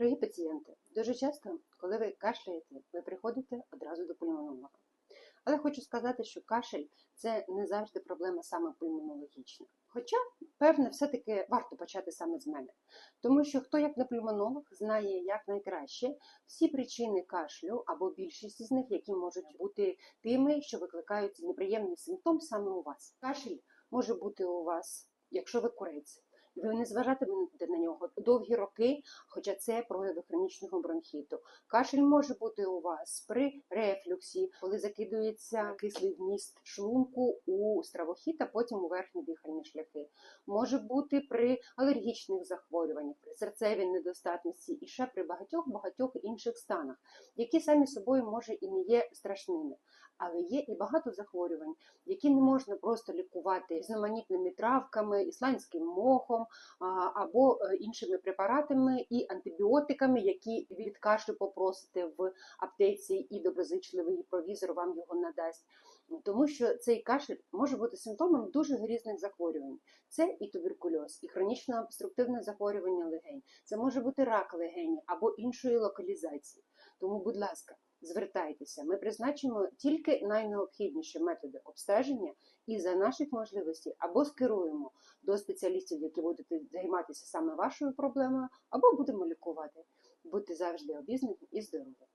Дорогі пацієнти, дуже часто, коли ви кашляєте, ви приходите одразу до пульмонолога. Але хочу сказати, що кашель це не завжди проблема саме пульмонологічна. Хоча, певне, все-таки варто почати саме з мене. Тому що хто як не пульмонолог знає як найкраще всі причини кашлю або більшість з них, які можуть бути тими, що викликають неприємний симптом саме у вас. Кашель може бути у вас, якщо ви курець. Ви не зважатимете на нього довгі роки, хоча це прояви хронічного бронхіту. Кашель може бути у вас при рефлюксі, коли закидується кислий вміст шлунку у стравохід, а потім у верхні дихальні шляхи. Може бути при алергічних захворюваннях, при серцевій недостатності і ще при багатьох багатьох інших станах, які самі собою може і не є страшними. Але є і багато захворювань, які не можна просто лікувати різноманітними травками, ісландським мохом або е, іншими препаратами і антибіотиками, які від кашлю попросите в аптеці, і доброзичливий провізор вам його надасть. Тому що цей кашель може бути симптомом дуже різних захворювань. Це і туберкульоз, і хронічне обструктивне захворювання легень. Це може бути рак легені або іншої локалізації. Тому, будь ласка, звертайтеся. Ми призначимо тільки найнеобхідніші методи обстеження і за наших можливостей або скеруємо до спеціалістів, які будуть займатися саме вашою проблемою, або будемо лікувати. Будьте завжди обізнані і здорові.